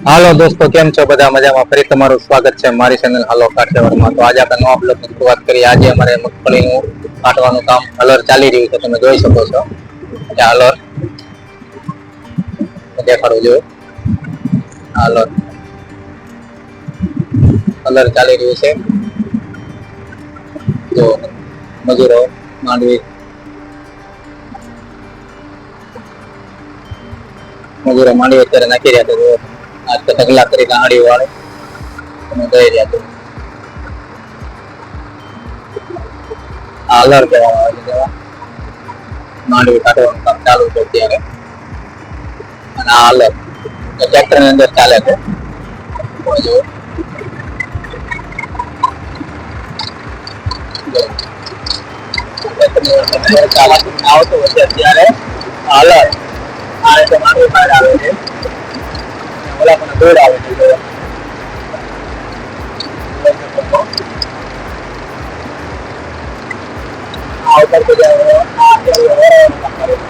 હાલો દોસ્તો, કેમ છો? બધા મજામાં? ફરી તમારું સ્વાગત છે મારી ચેનલ હાલો કાઠિયાવાડમાં તો આજે આપણે નવા બ્લોગની શરૂઆત કરી આજે અમારે મગફળીનું કાઢવાનું કામ હલર ચાલી રહ્યું છે. તમે જોઈ શકો છો. કે દેખાડું જો હલર હલર ચાલી રહ્યું છે. જો મજૂરો માંડવી મજૂરો માંડવી અત્યારે નાખી રહ્યા છે. આજ તો ઢગલા કરી ગાડી વાળે. અને દઈ રહ્યા છે. આ અલર કહેવામાં આવે છે જેમાં માંડવી કાઢવાનું કામ ચાલુ છે અત્યારે. અને આ અલર ટ્રેક્ટરની અંદર ચાલે છે. જો. ચાલતું આવતું છે અત્યારે. આ અલર આ રીતે માંડવી બહાર આવે છે. ઓલા પણ દોડ આવે છે જો. આ ઉપર તો જાય આ અત્યારે વરાળનું કામ કરે છે.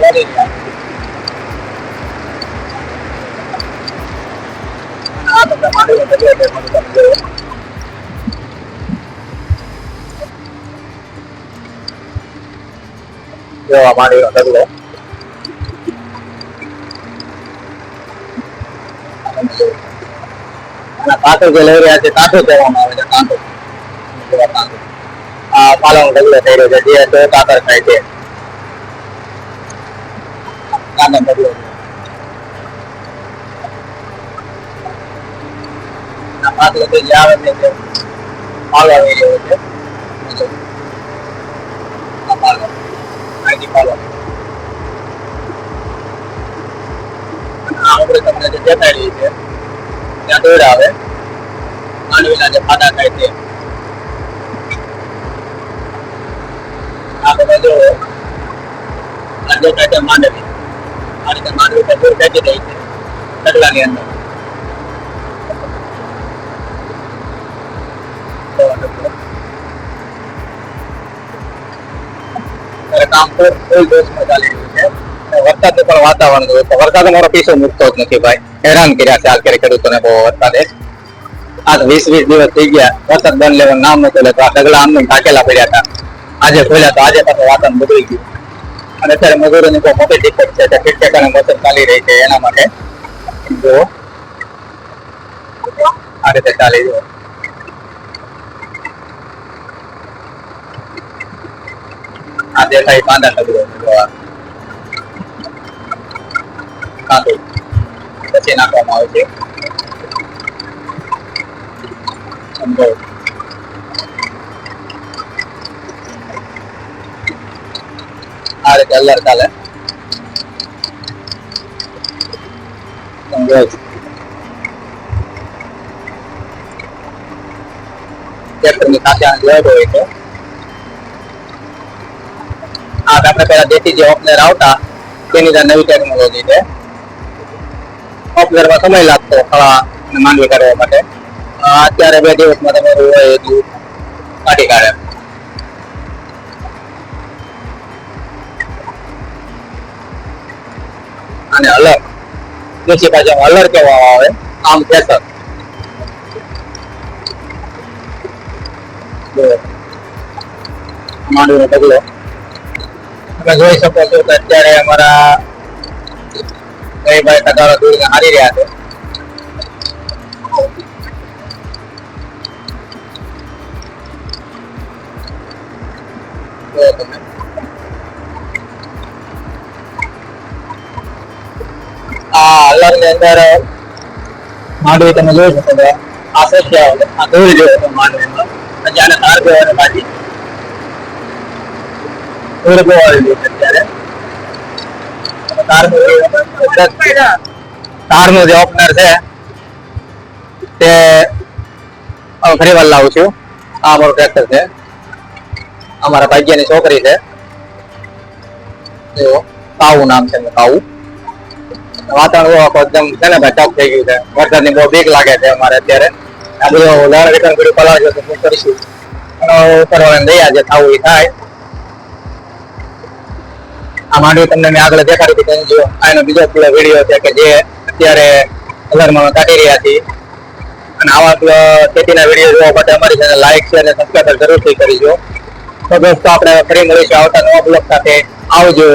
વળી ગયા. અને આ તમને માંડવીનો ઢગલો દેખાડું તમે જુઓ. જો આ માંડવીનો ઢગલો તમે જુઓ. અને પાછળ જે લઈ રહ્યા છે કાંઠો કહેવામાં આવે છે કાંઠો જો આ કાંઠો. આ પાલાનો ઢગલો થઈ રહ્યો છે જે તો કાકર ખાય છે કાંદા ઢગલો છે. આ પાછળથી જે આવે છે તે પાલો આવી રહ્યો છે જો. આ પાલો અહીંથી પાલો અને આ આપણે તમને જે દેખાઈ રહી છે ત્યાં દોડ આવે માંડવીના જે ફાટા થાય છે આ તમે જો આ દેખાય છે માંડવી આ રીતે માંડવી પર દૂર ફેંકી દઈ છે ઢગલાની અંદર તો આ ઢગલો. ત્યારે કામ ફૂલ ફૂલ જોશમાં ચાલી રહ્યું છે અને વરસાદનું પણ વાતાવરણ જોયું તો વરસાદ અમારો પીસો મૂકતો જ નથી ભાઈ. હેરાન કર્યા છે હાલ કરે ખેડૂતોને બહુ વરસાદે. આજ વીસ વીસ દિવસ થઈ ગયા. વરસાદ બંધ લેવાનું નામ નતો લેતો. આ ઢગલા આમને ઢાકેલા પડ્યા હતા. આજે ખોલ્યા તો આજે પાછું વાતાવરણ બગડી ગયું. અને અત્યારે મજૂરોની બહુ મોટી દિક્કત છે કે ઠેકાણે મોટર ચાલી રહી છે એના માટે. જો આ રીતે ચાલી રહ્યો. આ દેખાય પાંદા નગરો. કાંદો પછી નાખવામાં આવે છે. આ રીતે અલર ચાલે. આપણે પેલા દેશી જે ઓપનર આવતા, તેની નવી ટેકનોલોજી છે. ઓપનરમાં સમય લાગતો ખાવા માંડવી કરવા માટે. અત્યારે બે દિવસમાં તમારું હોય એટલું કાઢી કાઢે. અને અલર દેશી ભાષામાં અલર કહેવામાં આવે. આમ કેસર. માંડવીનો ઢગલો. તમે જોઈ શકો છો કે અત્યારે અમારા ભાઈ ટકારો દૂર હારી રહ્યા છે જુઓ તમે. આ અલગની અંદર માંડવી તમે જોઈ શકો છો આ સસ્યા આ દોરી જેવો છે માંડવીમાં પછી આને તાર દેવાની બાકી દોરી બહુ આવી ગઈ છે અત્યારે તારનું જે ઓપનર છે, તે ફરી વાર લાવું છું. આ મારું ટ્રેક્ટર છે. અમારા ભાગ્યની છોકરી છે. કાવું નામ છે કાવું. વાતાવરણ એકદમ છે ને ભાઈ ટફ થઈ ગયું છે. વરસાદની બહુ બીક લાગે છે અમારે અત્યારે. આ બધું લણ વિતરણ કર્યું શું કરીશું? ઉપરવાળાને દયા જે થવું એ થાય. આ માંડવી તમને મેં આગળ દેખાડી દીધી જો આનો બીજો પેલો વીડિયો છે કે જે અત્યારે હજારમાં કાઢી રહ્યા છીએ. અને આવા ખેતીના વીડિયો જોવા માટે અમારી ચેનલ લાઈક શેર અને સબસ્ક્રાઈબ જરૂરથી કરજો તો દોસ્તો, આપણે ફરી મળીશું આવતા નવા બ્લોગ સાથે. આવજો.